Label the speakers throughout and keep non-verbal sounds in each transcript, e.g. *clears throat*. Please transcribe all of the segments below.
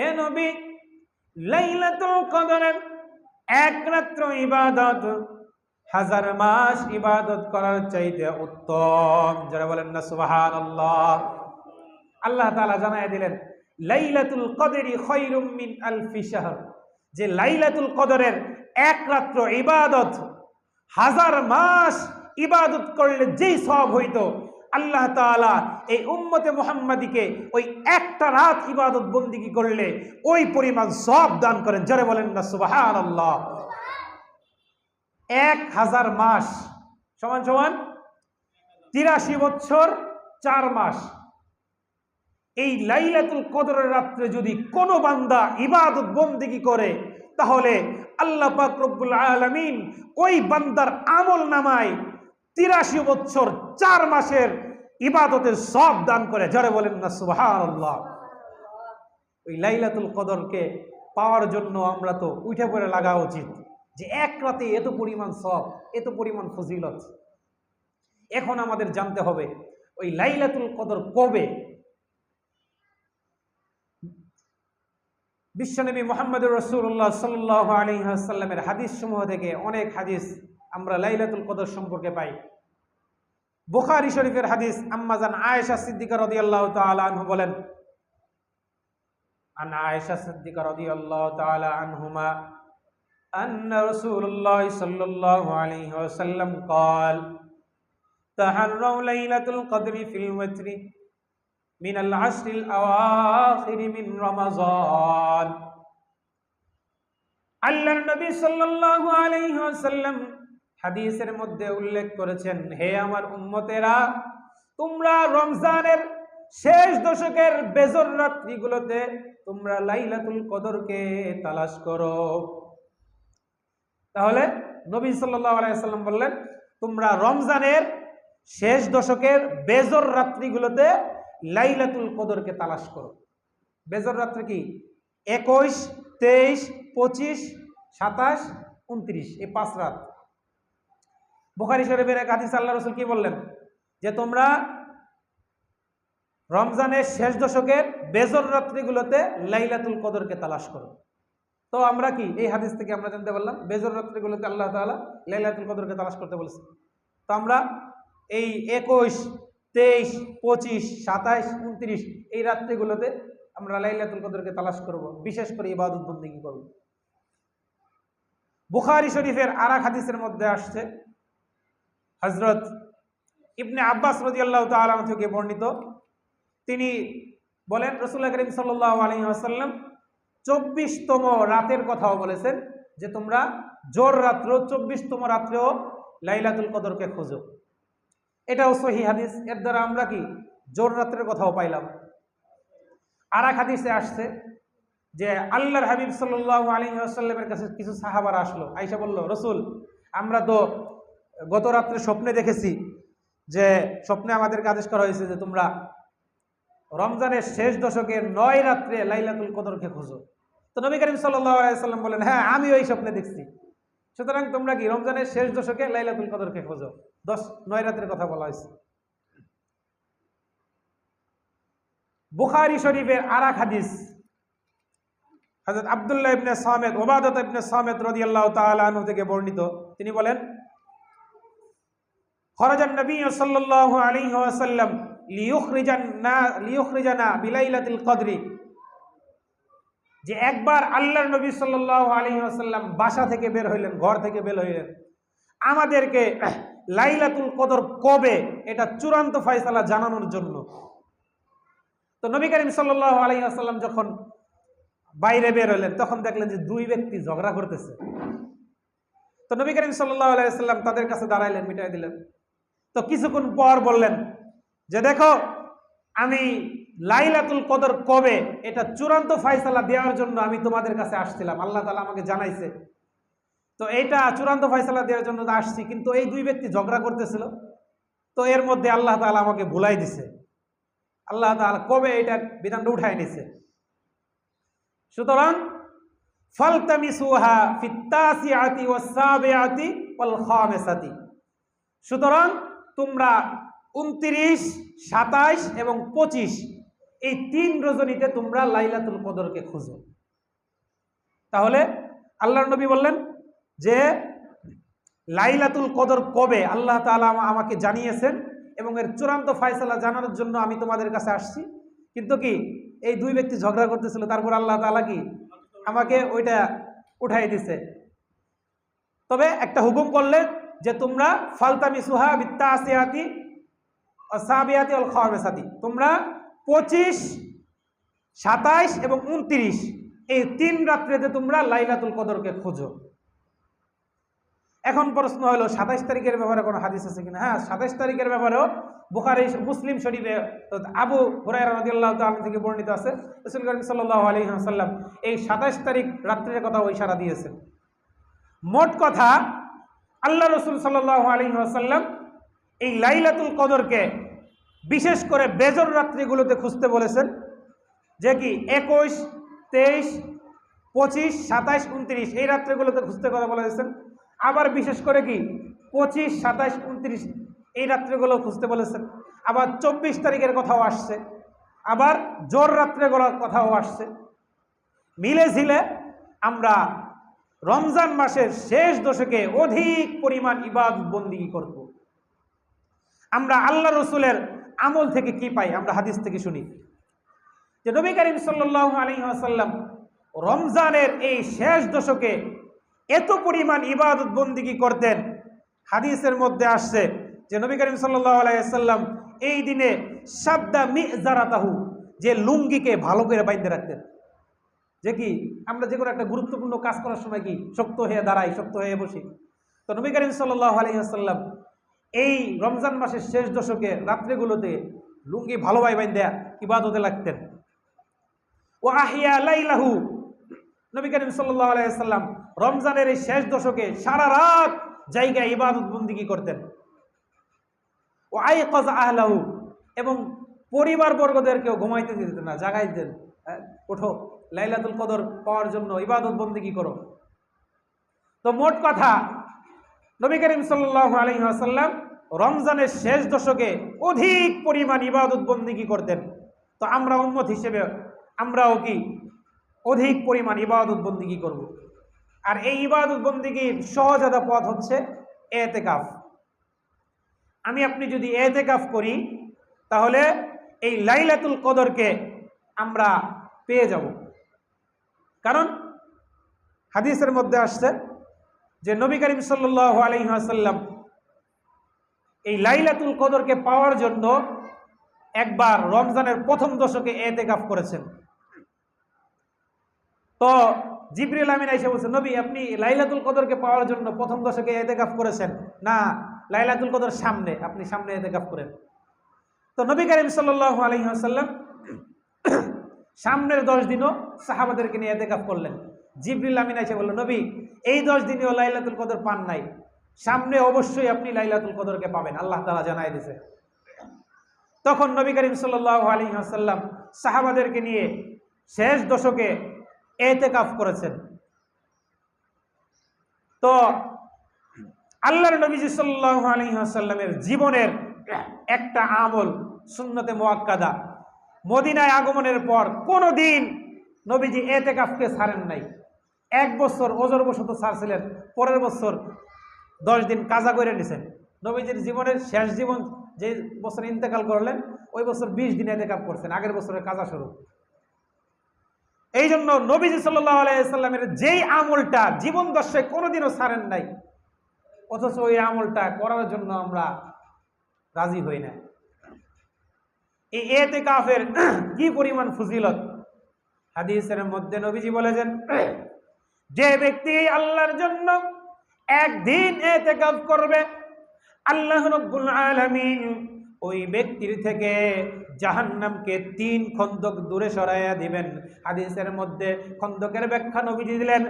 Speaker 1: হে নবী, লাইলাতুল কদরের এক রাত্র ইবাদত, হাজার মাস ইবাদত করার চাইতে উত্তম। যারা বলেন না, সুবহানাল্লাহ। আল্লাহ তাআলা জানায় দিলেন, লাইলাতুল কদরি খৈরুম মিন আলফি শাহর। যে লাইলাতুল কদরের এক রাত্র ইবাদত, হাজার মাস ইবাদত করলে যেই সব হইতো আল্লাহ তাআলা এই উম্মতে মোহাম্মদীকে ওই একটা রাত ইবাদত বন্দিগি করলে ওই পরিমাণ সব দান করেন। যারা বলেন না, সুবহানাল্লাহ। এক হাজার মাস, সমান সমান তিরাশি বছর, চার মাস। এই লাইলাতুল কদরের রাত্রে যদি কোনো বান্দা ইবাদত বন্দিগি করে, তাহলে আল্লাহ পাক রব্বুল আলামিন ওই বান্দার আমল নামায় তিরাশি বছর চার মাসের ইবাদতের সব দান করে। যারা বলেন না, সুবহানাল্লাহ। ওই লাইলাতুল কদরকে পাওয়ার জন্য আমরা তো উঠে পড়ে লাগা উচিত যে এক রাতে এত পরিমাণ সব, এত পরিমাণ ফজিলত। এখন আমাদের জানতে হবে, ওই লাইলাতুল কদর কবে? বিশ্বনবী মোহাম্মদ রসুল্লাহ সাল্লাহ আলহিহাসাল্লামের হাদিস সমূহ থেকে অনেক হাদিস আমরা লাইলাতুল কদর সম্পর্কে পাই বুখারি শরীফের হাদিস আম্মাজান আয়েশা সিদ্দিকা রদিয়াল্লাহ তাআলা আনহু বলেন عن عائشة الصديقة رضي الله تعالى عنهما أن رسول الله صلى الله عليه وسلم قال تحروا ليلة القدر في الوتر من العشر الأواخر من رمضان আল্লাহর নবী সাল্লাল্লাহু আলাইহি ওয়াসাল্লাম হাদিসের মধ্যে উল্লেখ করেছেন, হে আমার উম্মতেরা, তোমরা রমজানের শেষ দশকের বেজর রাত্রিগুলোতে তোমরা লাইলাতুল কদরকে তালাশ করো। তাহলে নবী আলাইহি ওয়াসাল্লাম বললেন, তোমরা রমজানের শেষ দশকের বেজর রাত্রিগুলোতে লাইলাতুল কদরকে তালাশ করো। বেজর রাত্রি কি? একুশ, তেইশ, পঁচিশ, সাতাশ, উনত্রিশ, এই পাঁচ রাত। বুখারি শরীফের এক হাদিস আল্লাহ রসুল কি বললেন? যে তোমরা রমজানের শেষ দশকের বেজর রাত্রিগুলোতে লাইলাতুল কদরকে তালাশ করো। তো আমরা কি এই হাদিস থেকে আমরা জানতে পারলাম, বেজর রাত্রিগুলোতে আল্লাহ তাআলা লাইলাতুল কদরকে তালাশ করতে বলেছে। তো আমরা এই একুশ, তেইশ, পঁচিশ, সাতাইশ, উনত্রিশ এই রাত্রিগুলোতে আমরা লাইলাতুল কদরকে তালাশ করব, বিশেষ করে ইবাদত বন্দিগি করব। বুখারি শরীফের আরাক হাদিসের মধ্যে আসছে হজরত ইবনে আব্বাস রদিয়াল্লাহ তালাম থেকে বর্ণিত। তিনি বলেন রসুল্লাহ করিম সাল্লাহ আলী আসাল্লাম চব্বিশতম রাতের কথাও বলেছেন যে, তোমরা জোর রাত্র চব্বিশতম রাত্রেও লাইলাতুল কদরকে খোঁজো। এটাও সহি হাদিস। এর দ্বারা আমরা কি জোর রাত্রের কথাও পাইলাম। আর এক হাদিসে আসছে যে, আল্লাহর হাবিব সাল্লাহ আলী আসাল্লামের কাছে কিছু সাহাবার আসলো। আইসা বলল, রসুল, আমরা তো গত রাত্রে স্বপ্নে দেখেছি যে স্বপ্নে আমাদেরকে আদেশ করা হয়েছে যে তোমরা রমজানের শেষ দশকের নয় রাত্রে লাইলাতুল কদরকে খোঁজো। তো নবী করিম সাল্লাম বলেন হ্যাঁ আমি ওই স্বপ্নে দেখছি। সুতরাং তোমরা কি রমজানের শেষ দশকে লাইলাতুল কদরকে খোঁজো? দশ, নয় রাতের কথা বলা হয়েছে। বুখারি শরীফের আরাক হাদিস হজরত আবদুল্লাহ ইবনে সামেদ, ওবাদত ইবনে সামেদ রদিয়াল্লাহ তালু থেকে বর্ণিত। তিনি বলেন খরজান নবী সাল্লাল্লাহু আলাইহি ওয়াসাল্লাম লিয়ুখরিজান্না লিয়ুখরিজানা বিলাইলাতিল কদরি। যে একবার আল্লাহর নবী সাল্লাল্লাহু আলাইহি ওয়াসাল্লাম বাসা থেকে বের হইলেন, ঘর থেকে বের হইলেন। আমাদেরকে লাইলাতুল কদর কবে? এটা চূড়ান্ত ফয়সালা জানানোর জন্য। তো নবী করিম সাল্লাল্লাহু আলাইহি আসাল্লাম যখন বাইরে বের হলেন তখন দেখলেন যে দুই ব্যক্তি ঝগড়া করতেছে। তো নবী করিম সাল্লাল্লাহু আলাইহি ওয়াসাল্লাম তাদের কাছে দাঁড়াইলেন, মিটাই দিলেন। তো কিছুক্ষণ পর বললেন যে দেখো, আমি লাইলাতুল কদর কবে এটা চূড়ান্ত ফয়সালা দেওয়ার জন্য আমি তোমাদের কাছে আসছিলাম। আল্লাহ তালা আমাকে জানাইছে। তো এইটা চূড়ান্ত ফয়সালা দেওয়ার জন্য আসছি, কিন্তু এই দুই ব্যক্তি ঝগড়া করতেছিল। তো এর মধ্যে আল্লাহ তালা আমাকে ভুলাই দিছে। আল্লাহ তালা কবে এটা বিধানটা উঠাই নিছে? সুতরাং, ফালতামিসুহা ফিত্তাসিআতি ওয়াসাবিআতি ওয়াল খামিসাতি সুতরাং তোমরা উনত্রিশ, সাতাইশ এবং পঁচিশ, এই তিন রজনীতে তোমরা লাইলাতুল কদরকে খুঁজো। তাহলে আল্লাহ নবী বললেন যে, লাইলাতুল কদর কবে? আল্লাহ আমা- আমাকে জানিয়েছেন এবং এর চূড়ান্ত ফায়সালা জানানোর জন্য আমি তোমাদের কাছে আসছি। কিন্তু কি, এই দুই ব্যক্তি ঝগড়া করতেছিল, তারপর আল্লাহ তালা কি আমাকে ওইটা উঠাই দিছে। তবে একটা হুকুম করলেন যে তোমরা ফালতামি সুহা বিত্তা আসিয়াতি সাবিয়াতি অল খাওয়াবেসাতি তোমরা পঁচিশ, সাতাইশ এবং উনত্রিশ, এই তিন রাত্রেতে তোমরা লাইলাতুল কদরকে খোঁজো। এখন প্রশ্ন হলো, সাতাইশ তারিখের ব্যাপারে কোনো হাদিস আছে কিনা? হ্যাঁ সাতাইশ তারিখের ব্যাপারেও বুখারি মুসলিম শরীফে আবু হুরায়রা রাদিয়াল্লাহু তাআলা থেকে বর্ণিত আছে। রাসূল করিম সাল্লাল্লাহু আলাইহি ওয়াসাল্লাম এই সাতাইশ তারিখ রাত্রের কথা ইশারা দিয়েছেন। মোট কথা আল্লাহ রসুল সাল্লাল্লাহু আলী ওয়াসাল্লাম এই লাইলাতুল কদরকে বিশেষ করে বেজর রাত্রিগুলোতে খুঁজতে বলেছেন, যে কি একুশ, তেইশ, পঁচিশ, সাতাইশ, উনত্রিশ, এই রাত্রিগুলোতে খুঁজতে কথা বলেছেন আবার বিশেষ করে কি পঁচিশ, সাতাইশ, উনত্রিশ, এই রাত্রিগুলো খুঁজতে বলেছেন আবার চব্বিশ তারিখের কথাও আসছে। আবার জোর রাত্রেগুলোর কথাও আসছে। মিলে ঝিলে আমরা রমজান মাসের শেষ দশকে অধিক পরিমাণ ইবাদ বন্দিগি করব। আমরা আল্লাহ রসুলের আমল থেকে কি পাই? আমরা হাদিস থেকে শুনি। যে নবী করিম সাল্লাহ আলী আসাল্লাম রমজানের এই শেষ দশকে এত পরিমাণ ইবাদত বন্দিগি করতেন? হাদিসের মধ্যে আসছে যে নবী করিম সাল্লাহ আলাইসাল্লাম এই দিনে সাদ্দা মি যে লুঙ্গিকে ভালো করে বাইন্ধে রাখতেন। যে কি আমরা যে কোনো একটা গুরুত্বপূর্ণ কাজ করার সময় কি শক্ত হয়ে দাঁড়াই শক্ত হয়ে বসি। তো নবী করিম সাল্লাহ আলহিহাসাল্লাম এই রমজান মাসের শেষ দশকে রাত্রেগুলোতে লুঙ্গি ভালো ভাই ভালোভাবে বাইন্দা ইবাদতে লাগতেন। ও আহিয়া লাইলাহু। নবী করিম সাল্লাহ আলাইসাল্লাম রমজানের এই শেষ দশকে সারা রাত জায়গায় ইবাদত বন্দিগি করতেন। ও আই কজ আহলাহু। এবং পরিবার বর্গদেরকেও ঘুমাইতে দিতেন না জাগাই দেন হ্যাঁ, ওঠো। লাইলাতুল কদর পাওয়ার জন্য ইবাদত বন্দিগি করো? তো মোট কথা, নবী করিম সাল্লাহ রমজানের শেষ দশকে অধিক পরিমাণ ইবাদত বন্দিগি করতেন? তো আমরা উন্মত হিসেবে আমরাও কি অধিক পরিমাণ ইবাদত বন্দিগি করব। আর এই ইবাদত বন্দিগির সহজাদা পথ হচ্ছে এতেকাফ। আমি আপনি যদি এতেকাফ করি, তাহলে এই লাইলাতুল কদরকে আমরা পেয়ে যাব। কারণ হাদিসের মধ্যে আসছে যে নবী করিম সাল্লাহ আলহিহাসাল্লাম এই লাইলাতুল কদরকে পাওয়ার জন্য একবার রমজানের প্রথম দশকে এতেকাফ করেছেন। তো জিবরিল আমিন এসে বলছে, নবী, আপনি লাইলাতুল কদরকে পাওয়ার জন্য প্রথম দশকে এতেকাফ করেছেন? না, লাইলাতুল কদর সামনে, আপনি সামনে এতেকাফ করেন। তো নবী করিম সাল্লাহ আলহিহাসাল্লাম সামনের দশ দিনও সাহাবাদেরকে নিয়ে এতেকাফ করলেন। জিবরিল আমিন এসে বললেন, নবী, এই দশ দিনেও লাইলাতুল কদর পান নাই। সামনে অবশ্যই আপনি লাইলাতুল কদরকে পাবেন। আল্লাহ তালা জানাই দিছে। তখন নবী করিম সাল্লাহ আলী আসাল্লাম সাহাবাদেরকে নিয়ে শেষ দশকে এতেকাফ করেছেন। তো আল্লাহর নবীজি সাল্লাহ আলী আসাল্লামের জীবনের একটা আমল সুন্নতে মোয়াক্কাদা মদিনায় আগমনের পর কোনো দিন নবীজি এতেকাফকে ছাড়েন নাই। এক বছর ওজর বসত ছাড়ছিলেন, পরের বছর দশ দিন কাজা করে নিছেন। নবীজির জীবনের শেষ জীবন যে বছর ইন্তেকাল করলেন, ওই বছর বিশ দিনে এতেকাফ করছেন, আগের বছরের কাজা শুরু। এই জন্য নবীজি সাল্লাহ আলাইসাল্লামের যেই আমলটা জীবন দশায় কোনোদিনও ছাড়েন নাই, অথচ ওই আমলটা করার জন্য আমরা রাজি হই না এই এতে কাফের *clears throat* কি পরিমাণ ফজিলত? হাদিসের মধ্যে নবীজি বলেছেন, *clears throat* যে ব্যক্তি আল্লাহর জন্য একদিন এতে কাপ করবে, আল্লাহ রব্বুল আলামিন ওই ব্যক্তির থেকে জাহান্নামকে তিন খন্দক দূরে সরাইয়া দিবেন। হাদিসের মধ্যে খন্দকের ব্যাখ্যা নবীজি দিলেন,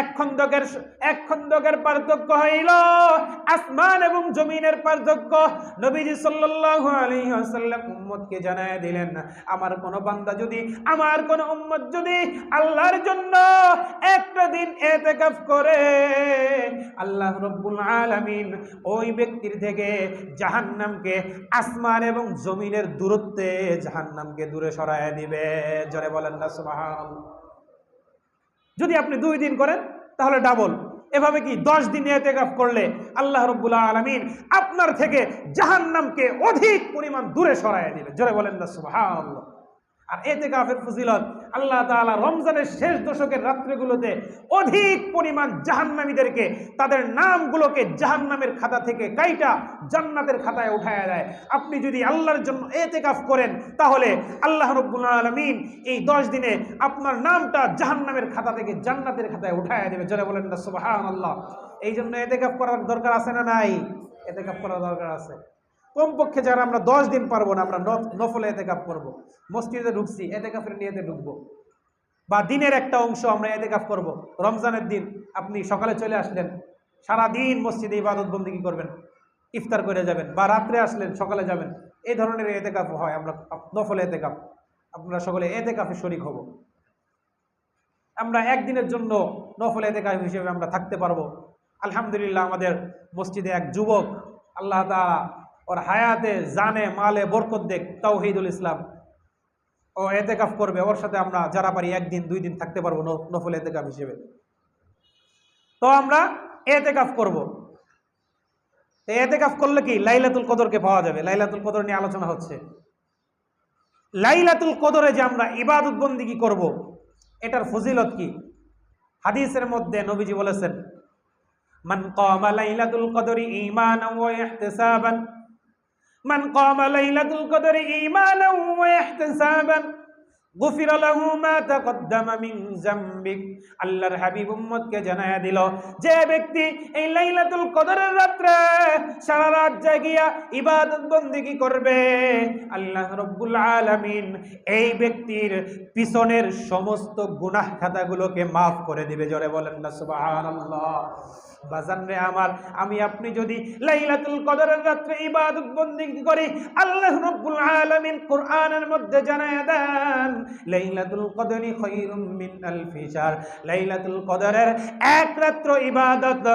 Speaker 1: এক খন্দকের এক খন্দকের পার্থক্য হইল আসমান এবং জমিনের পার্থক্য। নবীজি সাল্লাল্লাহু আলাইহি ওয়াসাল্লাম জানায় দিলেন, আমার কোন বান্দা যদি, আমার কোন উম্মত যদি আল্লাহর জন্য একটা দিন এতেকাফ করে, আল্লাহ রব্বুল আলামিন ওই ব্যক্তির থেকে জাহান্নামকে আসমান এবং জমিনের দূরত্বে জাহান্নামকে দূরে সরায় দিবে। জরে বলেন না, সুবহানাল্লাহ। যদি আপনি দুই দিন করেন, তাহলে ডাবল এভাবে কি দশ দিন এতেকাফ করলে আল্লাহ রব্বুল্লাহ আলমিন আপনার থেকে জাহান্নামকে অধিক পরিমাণ দূরে সরায় দিবে? জরে বলেন না সুবাহ আর এতে কাফের ফজিলত আল্লাহ তাআলা রমজানের শেষ দশকের রাত্রিগুলোতে অধিক পরিমাণ জাহান্নামীদেরকে তাদের নামগুলোকে জাহান্নামের খাতা থেকে কাইটা জান্নাতের খাতায় উঠায় দেয়। আপনি যদি আল্লাহর জন্য এতে কাফ করেন, তাহলে আল্লাহ রব্বুল আলমিন এই দশ দিনে আপনার নামটা জাহান্নামের খাতা থেকে জান্নাতের খাতায় উঠায় দেবে। জোরে বলেন না সুবাহান আল্লাহ এই জন্য এতে কাফ করার দরকার আছে না নাই? এতে কাফ করার দরকার আছে। কমপক্ষে যারা আমরা দশ দিন পারব না, আমরা নফ- নফলে এতে কাপ করব। মসজিদে ঢুকছি এতে কাপের নিয়েতে ঢুকবো। বা দিনের একটা অংশ আমরা এতে কাপ করব। রমজানের দিন আপনি সকালে চলে আসলেন সারা দিন মসজিদে ইবাদত বন্দিগি করবেন? ইফতার করে যাবেন, বা রাত্রে আসলেন, সকালে যাবেন। এই ধরনের এতে কাপ হয় আমরা, নফলে এতে কাপ আপনারা সকলে এতে কাপে শরিক হব। আমরা একদিনের জন্য নফল এতে কাপ হিসেবে আমরা থাকতে পারব। আলহামদুলিল্লাহ আমাদের মসজিদে এক যুবক, আল্লাহ তাআলা ওর হায়াতে জানে, মালে বরকত দেখ, তাওহিদুল ইসলাম। ও এতেকাফ করবে, ওর সাথে আমরা যারা পারি একদিন, দুই দিন থাকতে পারব নফল এতেকাফ হিসেবে। তো আমরা এতেকাফ করব। তো এতেকাফ করলে কি? লাইলাতুল কদরকে পাওয়া যাবে। লাইলাতুল কদর নিয়ে আলোচনা হচ্ছে। লাইলাতুল কদরে যে আমরা ইবাদত বন্দিগি করব, এটার ফজিলত কি? হাদিসের মধ্যে নবীজি বলেছেন, মান কামা লাইলাতুল কদরি ঈমানান ওয়া ইহতিসাবান من قام ليلة القدر إيمانا واحتسابا غفر له ما تقدم من ذنبك আল্লাহর হাবিব উম্মতকে জানায়া দিল যে ব্যক্তি এই লাইলাতুল কদরের রাত্রে সারা রাত জাগিয়া ইবাদত বন্দেগী করবে আল্লাহ রব্বুল আলামিন এই ব্যক্তির পিছনের সমস্ত গুনাহ খাতাগুলোকে মাফ করে দিবে জোরে বলেন না সুবহানাল্লাহ বাজান রে আমার, আমি আপনি যদি লাইলাতুল কদরের রাত্রে ইবাদত বন্দেগী করি, আল্লাহ রাব্বুল আলামিন কোরআনের মধ্যে জানায় দেন, লাইলাতুল কদরি খায়রুম মিন আলফি শাহর লাইলাতুল কদরের এক রাত্র ইবাদত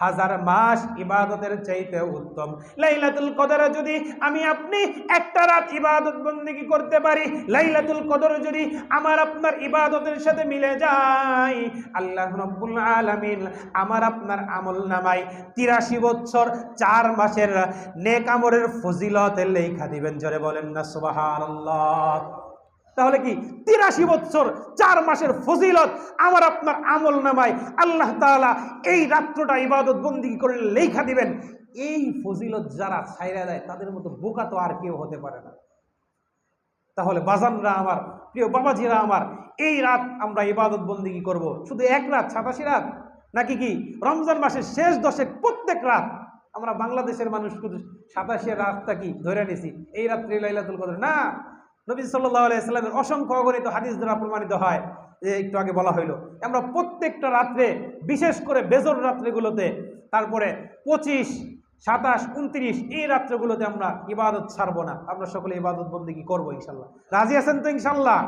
Speaker 1: হাজার মাস ইবাদতের চাইতে উত্তম। লাইলাতুল কদরে যদি আমি আপনি একটা রাত ইবাদত বন্দেগী করতে পারি, লাইলাতুল কদর যদি আমার আপনার ইবাদতের সাথে মিলে যায়, আল্লাহ রব্বুল আলামিন আমার আপনার আমল নামায় তিরাশি বছর চার মাসের নেক আমরের ফজিলতের লেখা দিবেন। জোরে বলেন না, সুবহানাল্লাহ। তাহলে কি? তিরাশি বছর চার মাসের ফজিলত আমার আপনার আমল নামায়। আল্লাহ তাআলা এই রাত্রটা ইবাদত বন্দি করে লেখা দিবেন। এই ফজিলত যারা ছাইরা দেয়, তাদের মতো বোকা তো আর কেউ হতে পারে না। তাহলে বাজানরা আমার, প্রিয় বাবাজিরা আমার, এই রাত আমরা ইবাদত বন্দিগি করব? শুধু এক রাত, সাতাশি রাত? নাকি কি? রমজান মাসের শেষ দশেক প্রত্যেক রাত আমরা বাংলাদেশের মানুষ শুধু সাতাশি রাতটা কি ধরে নিছি? এই রাত্রে লাইলাতুল কদর। না নবী সাল্লাহ আলাইস্লামের অসংখ্য অগণিত হাদিস দ্বারা প্রমাণিত হয় যে একটু আগে বলা হইল। আমরা প্রত্যেকটা রাত্রে, বিশেষ করে বেজর রাত্রেগুলোতে, তারপরে পঁচিশ, সাতাশ, উনত্রিশ, এই রাত্রেগুলোতে আমরা ইবাদত ছাড়বো না। আমরা সকলে ইবাদত বন্দিগি করব ইনশাল্লাহ? রাজি আছেন তো ইনশাল্লাহ?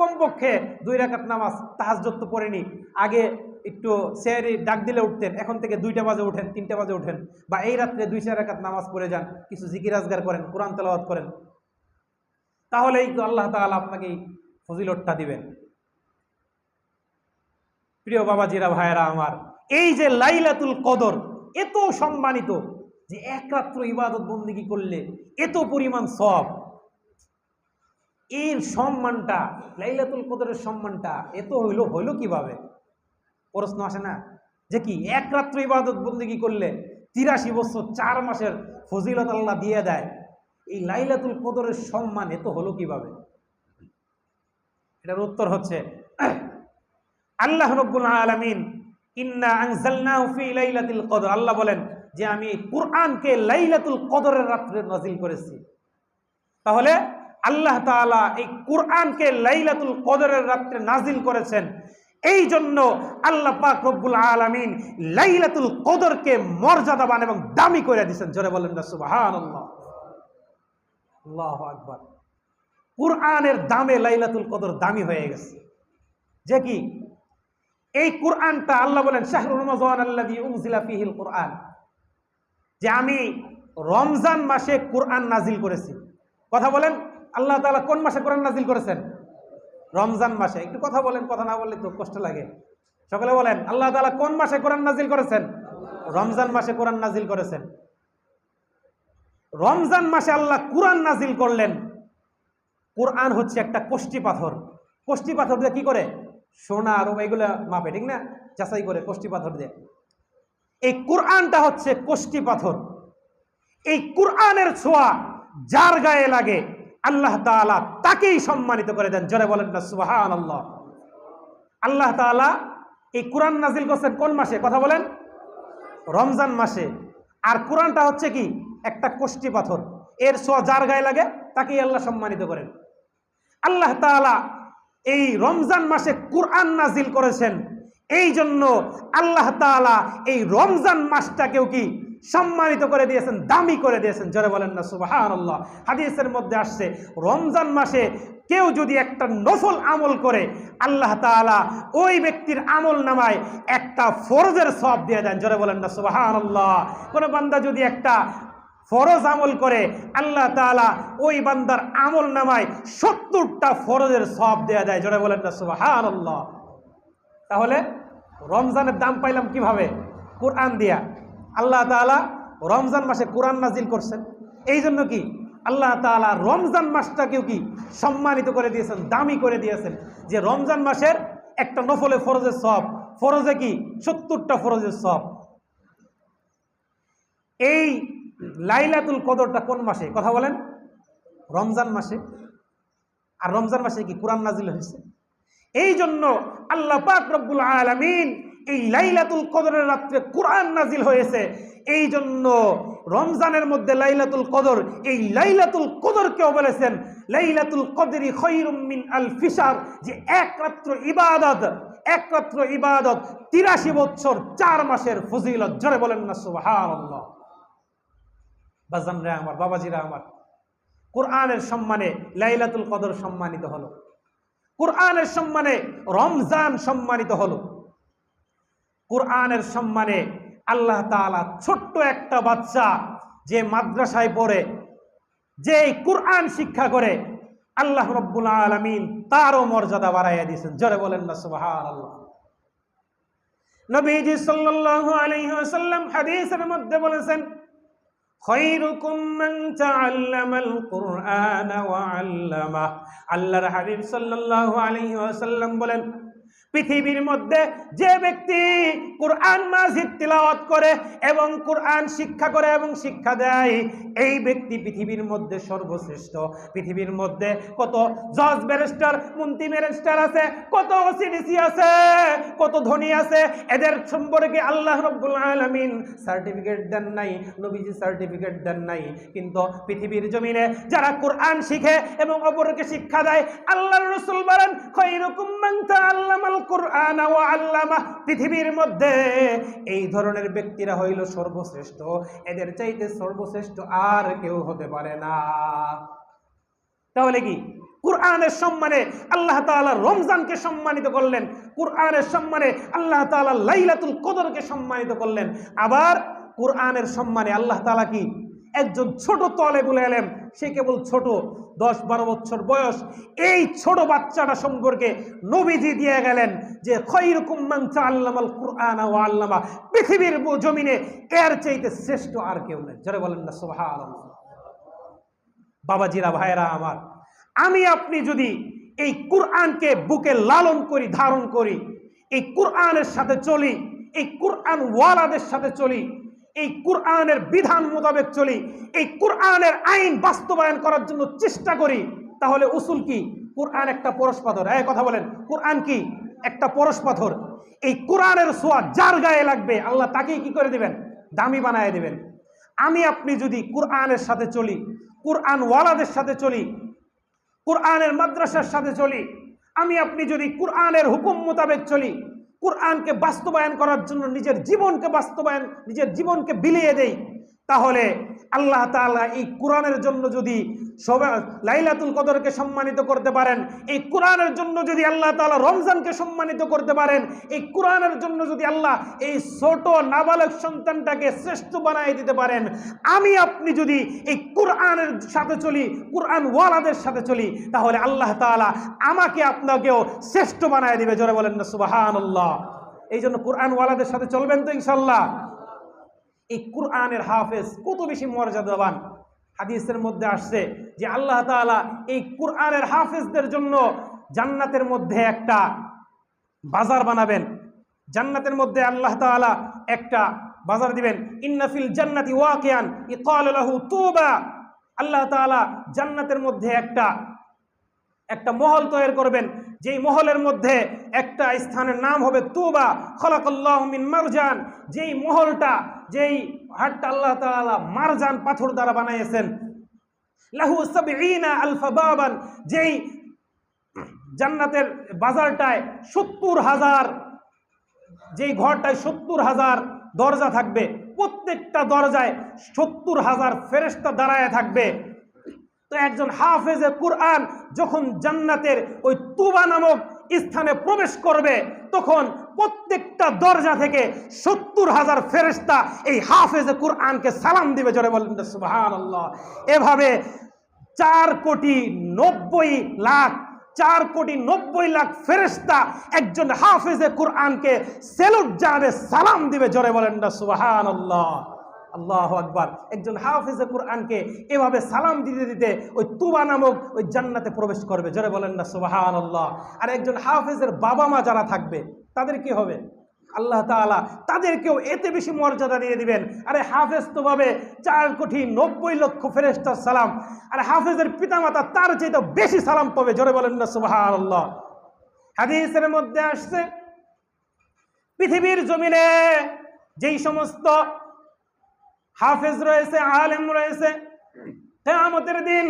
Speaker 1: কমপক্ষে দুই রাকাত নামাজ তাহাজ্জত তো পড়েনি। আগে একটু শেয়ারি ডাক দিলে উঠতেন, এখন থেকে দুইটা বাজে উঠেন তিনটা বাজে উঠেন বা এই রাত্রে দুই, চার রাকাত নামাজ পড়ে যান, কিছু জিকির আজগার করেন, কোরআন তেলাওয়াত করেন। তাহলেই তো আল্লাহ তাআলা আপনাকে এই ফজিলতটা দিবেন। প্রিয় বাবাজিরা, ভাইয়েরা আমার, এই যে লাইলাতুল কদর এত সম্মানিত যে এক রাত্র ইবাদত বন্দিগি করলে এত পরিমাণ সব, এর সম্মানটা, লাইলাতুল কদরের সম্মানটা এত হইল হইল কীভাবে? প্রশ্ন আসে না? যে কি, এক রাত্র ইবাদত বন্দিগি করলে তিরাশি বছর, চার মাসের ফজিলত আল্লাহ দিয়ে দেয় এই লাইলাতুল কদরের সম্মান এত হলো কীভাবে? এটার উত্তর হচ্ছে, আল্লাহ রব্বুল আলামিন, ইন্না আনজালনাহু ফি লাইলাতুল কদর আল্লাহ বলেন যে আমি কুরআনকে লাইলাতুল কদরের রাত্রে নাজিল করেছি। তাহলে আল্লাহ তাআলা এই কুরআনকে লাইলাতুল কদরের রাত্রে নাজিল করেছেন। এই জন্য আল্লাহ পাক রব্বুল আলামিন লাইলাতুল কদরকে মর্যাদাবান এবং দামি করে দিয়েছেন। জোরে বলেন না, সুবহানাল্লাহ। আল্লাহ আকবার। কুরআনের দামে লাইলাতুল কদর দামি হয়ে গেছে। যে কি? এই কুরআনটা আল্লাহ বলেন, শাহরুল ফীহিল কুরআন। যে আমি রমজান মাসে কোরআন নাজিল করেছি। কথা বলেন, আল্লাহ তাআলা কোন মাসে কোরআন নাজিল করেছেন? রমজান মাসে। একটু কথা বলেন, কথা না বললে তো কষ্ট লাগে। সকলে বলেন, আল্লাহ তাআলা কোন মাসে কোরআন নাজিল করেছেন? রমজান মাসে কোরআন নাজিল করেছেন। রমজান মাসে আল্লাহ কোরআন নাজিল করলেন। কোরআন হচ্ছে একটা কোষ্টি পাথর। কোষ্টি পাথর দিয়ে কি করে? সোনা আর এগুলো মাপে, ঠিক না? যাচাই করে কোষ্টি পাথর দিয়ে। এই কোরআনটা হচ্ছে কোষ্টি পাথর। এই কোরআনের ছোঁয়া যার গায়ে লাগে, আল্লাহ তাআলা তাকেই সম্মানিত করে দেন। জোরে বলেন না সুবাহান আল্লাহ আল্লাহ তাআলা এই কোরআন নাজিল করছেন কোন মাসে? কথা বলেন। রমজান মাসে। আর কোরআনটা হচ্ছে কি? একটা কোষ্টি পাথর। এর ছোঁয়া যার গায়ে লাগে, তাকেই আল্লাহ সম্মানিত করেন। আল্লাহ তাআলা এই রমজান মাসে কোরআন নাজিল করেছেন। এই জন্য আল্লাহ তাআলা এই রমজান মাসটাকেও কি সম্মানিত করে দিয়েছেন, দামি করে দিয়েছেন। জোরে বলেন না, সুবহানাল্লাহ। হাদিসের মধ্যে আসছে, রমজান মাসে কেউ যদি একটা নফল আমল করে, আল্লাহ তাআলা ওই ব্যক্তির আমল নামায় একটা ফরজের সব দিয়ে দেন। জোরে বলেন না, সুবহানাল্লাহ। কোনো বান্দা যদি একটা ফরজ আমল করে, আল্লাহ তাআলা ওই বান্দার আমল নামায় সত্তরটা ফরজের সব দেয়া দেয়। জোরে বলেন না, সুবহানাল্লাহ। তাহলে রমজানের দাম পাইলাম কীভাবে? কোরআন দিয়া। আল্লাহ তাআলা রমজান মাসে কোরআন নাজিল করছেন। এই জন্য কি? আল্লাহ তাআলা রমজান মাসটাকেও কি সম্মানিত করে দিয়েছেন, দামি করে দিয়েছেন। যে রমজান মাসের একটা নফলে ফরজের সব ফরজে কি? সত্তরটা ফরজের সব এই লাইলাতুল কদরটা কোন মাসে? কথা বলেন। রমজান মাসে। আর রমজান মাসে কি কোরআন নাজিল হয়েছে? এই জন্য আল্লাহ পাক রব্বুল আলামিন এই লাইলাতুল কদরের রাত্রে কোরআন নাজিল হয়েছে। এই জন্য রমজানের মধ্যে লাইলাতুল কদর, এই লাইলাতুল কদরকেও বলেছেন, লাইলাতুল কদরি খৈরুম মিন আল ফিসার যে এক রাত্র ইবাদত এক রাত্র ইবাদত তিরাশি বছর, চার মাসের ফজিলত। জোরে বলেন না, সুবহানাল্লাহ। বাজানরা আমার, বাবাজিরা আমার। কোরআনের সম্মানে লাইলাতুল কদর সম্মানিত হলো। কোরআনের সম্মানে রমজান সম্মানিত হলো। কোরআনের সম্মানে আল্লাহ তাআলা ছোট্ট একটা বাচ্চা যে মাদ্রাসায় পড়ে যে কোরআন শিক্ষা করে, আল্লাহ রব্বুল আলমিন তারও মর্যাদা বাড়াইয়া দিয়েছেন। জোরে বলেন না, সুবহানাল্লাহ। নবীজি সাল্লাল্লাহু আলাইহি ওয়াসাল্লাম হাদিসের মধ্যে বলেছেন খৈরুকুম মান তাআল্লামাল কুরআন ওয়া আল্লামা আল্লাহর হাবিব সাল্লাল্লাহু আলাইহি ওয়াসাল্লাম বলেন পৃথিবীর মধ্যে যে ব্যক্তি কোরআন মাজিদ তিলাওয়াত করে এবং কোরআন শিক্ষা করে এবং শিক্ষা দেয়, এই ব্যক্তি পৃথিবীর মধ্যে সর্বশ্রেষ্ঠ। পৃথিবীর মধ্যে কত জজ ব্যারিস্টার মন্ত্রী ব্যারিস্টার আছে, কত ওসিডিসি আছে, কত ধনী আছে, এদের সম্পর্কে আল্লাহ রব্বুল আলামিন সার্টিফিকেট দেন নাই, নবীজি সার্টিফিকেট দেন নাই। কিন্তু পৃথিবীর জমিনে যারা কোরআন শিখে এবং অপরকে শিক্ষা দেয় আল্লাহ রাসূল বলেন তাআল্লামাল পৃথিবীর মধ্যে। এই ধরনের ব্যক্তিরা হইল সর্বশ্রেষ্ঠ। এদের চাইতে সর্বশ্রেষ্ঠ আর কেউ হতে পারে না। তাহলে কি? কোরআনের সম্মানে আল্লাহ তাআলা রমজানকে সম্মানিত করলেন। কোরআনের সম্মানে আল্লাহ তাআলা লাইলাতুল কদরকে সম্মানিত করলেন। আবার কোরআনের সম্মানে আল্লাহ তাআলা কি? একজন ছোট তলে বলে এলেন সে কেবল ছোট, দশ বারো বছর বয়স। এই ছোট বাচ্চাটা সম্পর্কে নবীজি দিয়ে গেলেন যে খৈরকুম্মান আল্লামাল কুরআন ও আল্লামা। পৃথিবীর জমিনে এর চাইতে শ্রেষ্ঠ আর কেউ নেই। যারা বলেন না, সুবহানাল্লাহ। বাবাজিরা ভাইরা আমার, আমি আপনি যদি এই কুরআনকে বুকে লালন করি, ধারণ করি, এই কুরআনের সাথে চলি, এই কুরআন ওয়ালাদের সাথে চলি এই কোরআনের বিধান মোতাবেক চলি, এই কোরআনের আইন বাস্তবায়ন করার জন্য চেষ্টা করি, তাহলে উসুল কি? কোরআন একটা পরশ পাথর। এই কথা বলেন, কোরআন কি? একটা পরশ পাথর। এই কোরআনের সোয়া যার গায়ে লাগবে, আল্লাহ তাকেই কি করে দিবেন? দামি বানায় দিবেন। আমি, আপনি যদি কোরআনের সাথে চলি কোরআন ওয়ালাদের সাথে চলি, কোরআনের মাদ্রাসার সাথে চলি, আমি, আপনি যদি কোরআনের হুকুম মোতাবেক চলি কোরআনকে বাস্তবায়ন করার জন্য নিজের জীবনকে বাস্তবায়ন, নিজের জীবনকে বিলিয়ে দেই, তাহলে আল্লাহ তালা এই কোরআনের জন্য যদি লাইলাতুল কদরকে সম্মানিত করতে পারেন। এই কোরআনের জন্য যদি আল্লাহ তাআলা রমজানকে সম্মানিত করতে পারেন, এই কোরআনের জন্য যদি আল্লাহ এই ছোট নাবালক সন্তানটাকে শ্রেষ্ঠ বানাই দিতে পারেন, আমি আপনি যদি এই কোরআনের সাথে চলি কোরআন ওয়ালাদের সাথে চলি, তাহলে আল্লাহ তাআলা আমাকে আপনাকেও শ্রেষ্ঠ বানায় দিবে। জোরে বলেন না, সুবহানাল্লাহ। এই জন্য কোরআন ওয়ালাদের সাথে চলবেন তো ইনশাল্লাহ এই কোরআনের হাফেজ কত বেশি মর্যাদাবান। হাদিসের মধ্যে আসছে যে আল্লাহ তাআলা এই কোরআনের হাফেজদের জন্য জান্নাতের মধ্যে একটা বাজার বানাবেন। জান্নাতের মধ্যে আল্লাহ তাআলা একটা বাজার দিবেন। ইন্নাফিল জান্নাতি ওয়াকিয়ান ইকাল লাহু তুবা। আল্লাহ তাআলা জান্নাতের মধ্যে একটা একটা মহল তৈরি করবেন। যেই মহলের মধ্যে একটা স্থানের নাম হবে তুবা, খলাকাল্লাহ মিন মারজান। যেই মহলটা, যেই হাটটা আল্লাহ তাআলা মারজান পাথর দ্বারা বানিয়েছেন। লাহু সাবঈনা আলফা বাবান। যেই জান্নাতের বাজারটায় সত্তর হাজার, যেই ঘরটায় সত্তর হাজার দরজা থাকবে, প্রত্যেকটা দরজায় সত্তর হাজার ফেরেস্তা দাঁড়ায় থাকবে। তো একজন হাফেজে কুরআন যখন জান্নাতের ওই তুবা নামক স্থানে প্রবেশ করবে, তখন প্রত্যেকটা দরজা থেকে সত্তর হাজার ফেরেস্তা এই হাফেজে কুরআনকে সালাম দিবে জোরে সুবাহান আল্লাহ এভাবে চার কোটি নব্বই লাখ, চার কোটি নব্বই লাখ ফেরেস্তা একজন হাফেজে কুরআনকে সেলুট জানাবে, সালাম দিবে জোরে বলেন না আল্লাহ আল্লাহ আকবার। একজন হাফেজে কোরআনকে এভাবে সালাম দিতে দিতে ওই তুবা নামক ওই জান্নাতে প্রবেশ করবে। জোরে বলেন না সুবাহান আল্লাহ আর একজন হাফেজের বাবা মা যারা থাকবে, তাদের কি হবে? আল্লাহ তাআলা তাদেরকেও এতে বেশি মর্যাদা দিয়ে দিবেন। আরে হাফেজ তো ভাবে চার কোটি নব্বই লক্ষ ফেরেস্তার সালাম। আর হাফেজের পিতামাতা তার চাইতে বেশি সালাম পাবে। জোরে বলেন না সুবাহান আল্লাহ হাদিসের মধ্যে আসছে, পৃথিবীর জমিনে যেই সমস্ত হাফেজ রয়েছে আলেম রয়েছে। কেয়ামতের দিন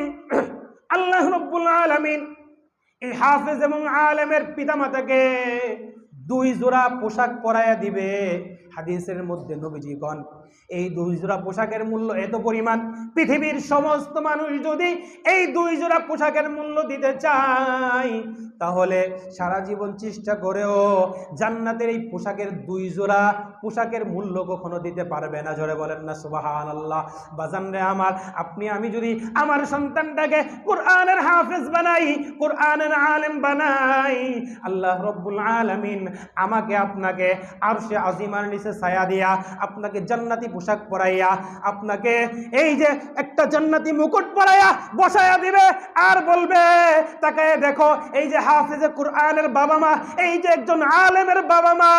Speaker 1: আল্লাহ রব্বুল আলমিন এই হাফেজ এবং আলেমের পিতামাতাকে দুই জোড়া পোশাক পরাইয়া দিবে। হাদিসের মধ্যে নবীজিগণ, এই দুই জোড়া পোশাকের মূল্য এত পরিমাণ। পৃথিবীর সমস্ত মানুষ যদি এই দুই জোড়া পোশাকের মূল্য দিতে চায়, তাহলে সারা জীবন চেষ্টা করেও জান্নাতের এই পোশাকের দুই জোড়া পোশাকের মূল্য কখনো দিতে পারবে না। জোরে বলেন না সুবাহান আল্লাহ বাজান রে আমার, আপনি, আমি যদি আমার সন্তানটাকে কোরআনের হাফেজ বানাই, কোরআনের আলেম বানাই, আল্লাহ রব্বুল আলামিন আমাকে আপনাকে আর সে আজিমার নিচে ছায়া দিয়া, আপনাকে জান্নাতি পোশাক পরাইয়া, আপনাকে এই যে একটা জান্নাতি মুকুট পরাইয়া বসায়া দিবে আর বলবে, তাকে দেখো, এই যে হাফেজে কোরআনের বাবা মা, এই যে একজন আলেমের বাবা মা,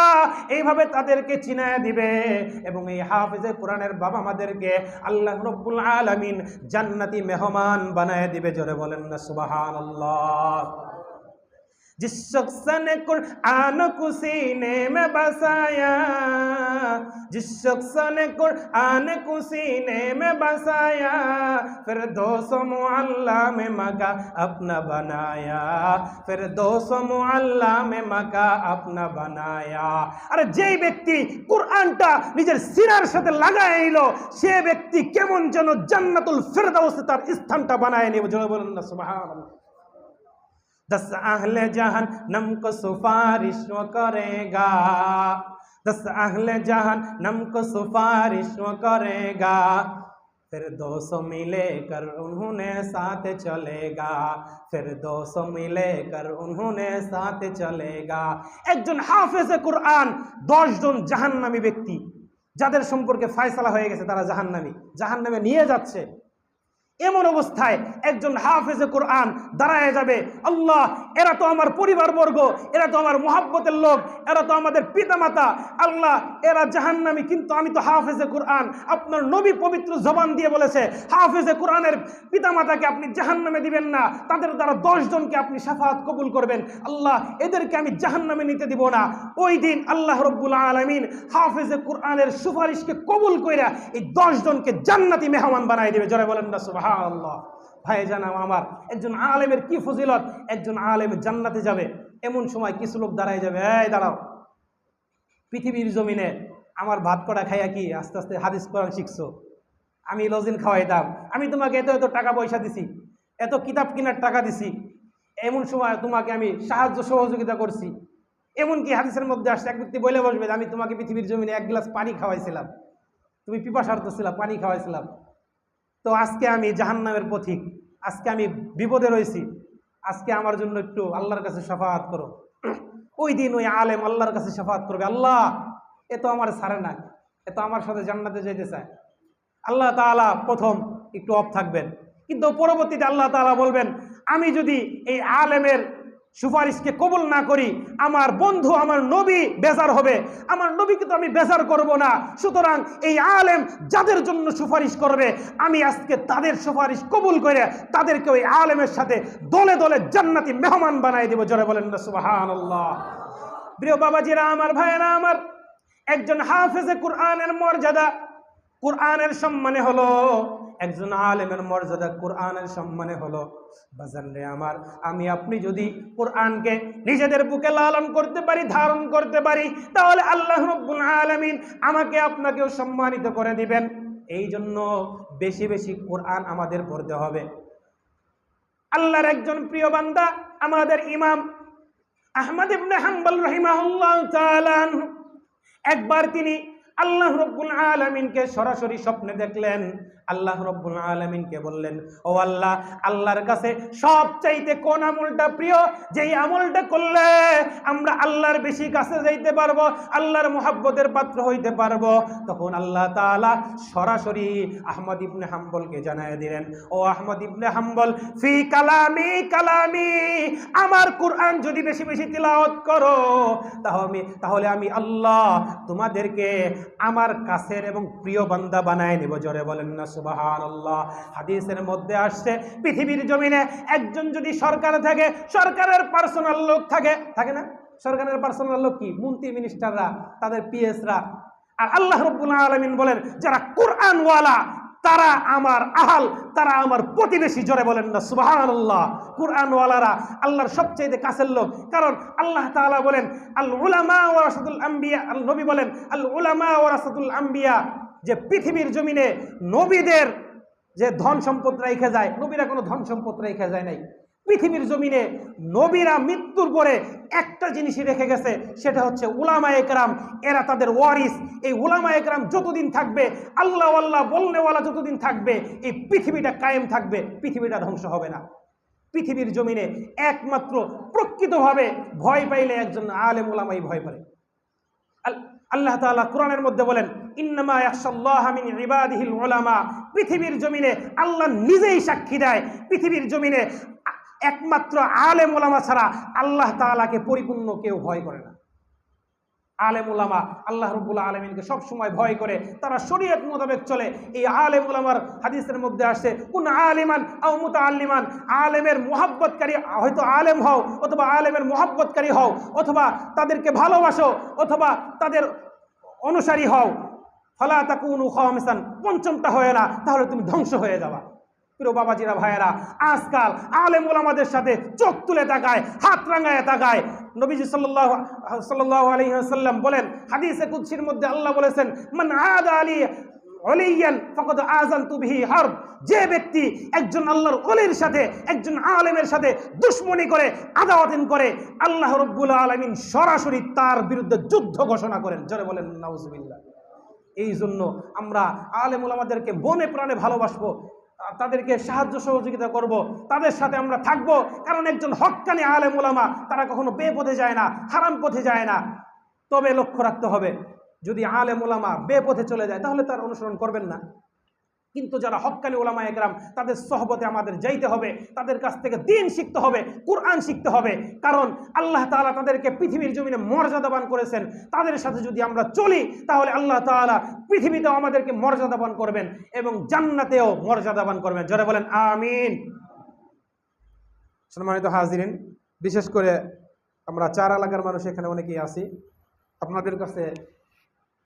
Speaker 1: এইভাবে তাদেরকে চিনায় দিবে এবং এই হাফেজে কোরআনের বাবা মাদেরকে আল্লাহ রব্বুল আলামিন জান্নাতি মেহমান বানায় দিবে, জোরে বলেন না সুবহানাল্লাহ। जिस शख्स ने कुरान को सीने में बसाया जिस शख्स ने कुरान को सीने में बसाया फिर दो सौ मुअल्ला में मका अपना बनाया फिर दो सौ मुअल्ला में मका अपना बनाया আরে যেই ব্যক্তি কোরআনটা নিজের সিনার সাথে লাগায় নিল সে ব্যক্তি কেমন যেন জান্নাতুল ফেরদাউসে তার স্থানটা বানায় নিব জোরে বলেন না সুবহানাল্লাহ दस अहले जहान नम को सुपारिश वो करेगा दस अहले जहान नम को सुपारिश वो करेगा फिर दो सौ मिले कर उन्होंने साथ चलेगा फिर दो सौ मिले कर उन्होंने साथ चलेगा একজন হাফেজে কোরআন দশজন জাহান্নামী ব্যক্তি যাদের সম্পর্কে ফয়সালা হয়ে গেছে তারা জাহান্নামী জাহান্নামে নিয়ে যাচ্ছে এমন অবস্থায় একজন হাফেজে কোরআন দাঁড়ায় যাবে, আল্লাহ, এরা তো আমার পরিবারবর্গ, এরা তো আমার মোহাব্বতের লোক, এরা তো আমাদের পিতামাতা, আল্লাহ, এরা জাহান্নামি, কিন্তু আমি তো হাফেজে কোরআন। আপনার নবী পবিত্র জবান দিয়ে বলেছে, হাফেজে কোরআনের পিতামাতাকে আপনি জাহান্নামে দিবেন না, তাদের দ্বারা দশজনকে আপনি সাফাত কবুল করবেন। আল্লাহ, এদেরকে আমি জাহান্নামে নিতে দিব না। ওই দিন আল্লাহ রব্বুল আলমিন হাফেজে কোরআনের সুপারিশকে কবুল কইরা এই দশজনকে জান্নাতি মেহমান বানাই দেবে। জোরে বলেন না সুবাহ আল্লাহ ভাই জানাম আমার, একজন আলেমের কি ফজিলত? একজন আলেম জান্নাতে যাবে, এমন সময় কিছু লোক দাঁড়ায় যাবে, এই, দাঁড়াও, পৃথিবীর জমিনে আমার ভাত করা খাইয়া কি আস্তে আস্তে হাদিস, কোরআন শিখছো? আমি লজিন খাওয়াইতাম, আমি তোমাকে এত এত টাকা পয়সা দিছি, এত কিতাব কেনার টাকা দিছি, এমন সময় তোমাকে আমি সাহায্য সহযোগিতা করছি। এমনকি হাদিসের মধ্যে আসছে, এক ব্যক্তি বলে বসবে, আমি তোমাকে পৃথিবীর জমিনে এক গ্লাস পানি খাওয়াইছিলাম, তুমি পিপাসার্থ ছিলাম পানি খাওয়াইছিলাম। তো আজকে আমি জাহান্নামের পথিক। আজকে আমি বিপদে রয়েছি। আজকে আমার জন্য একটু আল্লাহর কাছে সাফাত করো। ওই দিন ওই আলেম আল্লাহর কাছে সাফাত করবে। আল্লাহ, এ তো আমার সারে না এ তো আমার সাথে জান্নাতে যেতে চায়। আল্লাহ তালা প্রথম একটু অফ থাকবেন। কিন্তু পরবর্তীতে আল্লাহ তালা বলবেন, আমি যদি এই আলেমের সুপারিশকে কবুল না করি, আমার বন্ধু, আমার নবী বেজার হবে, আমার নবীকে তো আমি বেজার করব না। সুতরাং এই আলেম যাদের জন্য সুপারিশ করবে, আমি আজকে তাদের সুপারিশ কবুল করে তাদেরকে ওই আলেমের সাথে দলে দলে জান্নাতি মেহমান বানাই দেবো। জোরে বলেন না সুবাহান প্রিয় বাবাজিরা, আমার ভাইয়েরা, আমার একজন হাফেজে কোরআনের মর্যাদা। কোরআনের সম্মানে হলো একজন আলেমের মর্যাদা কোরআনের সম্মানে হলো, বাজান রে আমার, আমি আপনি যদি কোরআনকে নিজেদের বুকে লালন করতে পারি, ধারণ করতে পারি, তাহলে আল্লাহ রব্বুল আলামিন আমাকে আপনাকেও সম্মানিত করে দিবেন। এই জন্য বেশি বেশি কোরআন আমাদের পড়তে হবে। আল্লাহর একজন প্রিয় বান্দা, আমাদের ইমাম আহমদ ইবনে হাম্বল রহিমাহুল্লাহ তাআলা একবার তিনি আল্লাহ রব্বুল আলমিনকে সরাসরি স্বপ্নে দেখলেন। আল্লাহ রব্বুল আলমিনকে বললেন, ও আল্লাহ, আল্লাহর কাছে সব চাইতে কোন আমলটা প্রিয়? যেই আমলটা করলে আমরা আল্লাহর বেশি কাছে যাইতে পারব, আল্লাহর মোহাব্বতের পাত্র হইতে পারব। তখন আল্লাহ তাআলা সরাসরি আহমদ ইবনে হাম্বলকে জানায় দিলেন, ও আহমদ ইবনে হাম্বল, ফি কালামি কালামি, আমার কোরআন যদি বেশি বেশি তিলাওয়াত করো তাহলে তাহলে আমি আল্লাহ তোমাদেরকে আমার কাছের এবং প্রিয় বান্দা বানায় নেব। জোরে বলেন না হাদিসের মধ্যে আসছে, পৃথিবীর জমিনে একজন যদি সরকার থাকে, সরকারের পার্সোনাল লোক থাকে থাকে না? সরকারের পার্সোনাল লোক কি? মন্ত্রী মিনিস্টাররা তাদের পিএসরা আর আল্লাহ আলমিন বলেন, যারা কোরআনওয়ালা, তারা আমার আহাল, তারা আমার প্রতিবেশী জোরে বলেন না সুবাহান আল্লাহ কোরআনওয়ালারা আল্লাহর সবচেয়ে কাছের লোক। কারণ আল্লাহ তাআলা বলেন আল উলামা ওয়ারাসাতুল আম্বিয়া আল নবী বলেন আল উলামা ওয়ারাসাতুল আম্বিয়া যে পৃথিবীর জমিনে নবীদের যে ধন সম্পদ রেখে যায়, নবীরা কোনো ধন সম্পদ রেখে যায় নাই। পৃথিবীর জমিনে নবীরা মৃত্যুর পরে একটা জিনিসই রেখে গেছে, সেটা হচ্ছে উলামা একরাম এরা তাদের ওয়ারিস। এই উলামা একরাম যতদিন থাকবে, আল্লাহ আল্লাহ বলনেওয়ালা যতদিন থাকবে, এই পৃথিবীটা কায়েম থাকবে, পৃথিবীটা ধ্বংস হবে না। পৃথিবীর জমিনে একমাত্র প্রকৃতভাবে ভয় পাইলে একজন আলেম উলামাই ভয় আল- আল্লাহ তাআলা কোরআনের মধ্যে বলেন ইন্নামা ইয়াখশাল্লাহা মিন ইবাদিহিল উলামা। পৃথিবীর জমিনে আল্লাহ নিজেই সাক্ষী দেয়। পৃথিবীর জমিনে একমাত্র আলেম ওলামা ছাড়া আল্লাহ তাআলাকে পরিপূর্ণ কেউ ভয় করে না। আলেম উলামা আল্লাহ রব্বুল্লাহ আলমিনকে সবসময় ভয় করে। তারা শরীয়ত মোতাবেক চলে। এই আলেম উলামার হাদিসের মধ্যে আসে কোন আলিমান আও মুতা আলেমের মোহাব্বতকারী হয়তো আলেম হও, অথবা আলেমের মোহাব্বতকারী হও, অথবা তাদেরকে ভালোবাসো, অথবা তাদের অনুসারী হও। ফলা তাকুনু খামিসান, পঞ্চমটা হয়ে না, তাহলে তুমি ধ্বংস হয়ে যাবা। প্রিয় বাবাজিরা, ভাইয়েরা, আজকাল সাথে চোখ তুলে তাকায়, হাত রাঙায় তাকায়। নবীজি সাল্লাহ বলেন, হাদিসে মধ্যে আল্লাহ বলেছেন, মান আদ আলী অলিয়ান ফকত আজান হার্ব। যে ব্যক্তি একজন আল্লাহর অলির সাথে, একজন আলেমের সাথে দুশ্মনী করে, আদাওয়াতিন করে, আল্লাহ রব্বুল আলমিন সরাসরি তার বিরুদ্ধে যুদ্ধ ঘোষণা করেন। জোরে বলেন, নাউজুবিল্লাহ। এই জন্য আমরা আলেমুল আমাদেরকে বনে প্রাণে ভালোবাসবো, তাদেরকে সাহায্য সহযোগিতা করব, তাদের সাথে আমরা থাকব। কারণ একজন হকানি আলেমুলামা তারা কখনো বে পথে যায় না, হারাম পথে যায় না। তবে লক্ষ্য রাখতে হবে, যদি আলেমুলামা বে পথে চলে যায়, তাহলে তার অনুসরণ করবেন না। কিন্তু যারা হক্কানি ওলামা একরাম, তাদের সহবতে আমাদের যাইতে হবে, তাদের কাছ থেকে দিন শিখতে হবে, কোরআন শিখতে হবে। কারণ আল্লাহ তাআলা তাদেরকে পৃথিবীর জমিনে মর্যাদাবান করেছেন। তাদের সাথে যদি আমরা চলি, তাহলে আল্লাহ তাআলা পৃথিবীতেও আমাদেরকে মর্যাদাবান করবেন এবং জান্নাতেও মর্যাদাবান করবেন। যারা বলেন, আমিন। সম্মানিত হাজিরিন, বিশেষ করে আমরা চার এলাকার মানুষ এখানে অনেকেই আছি। আপনাদের কাছে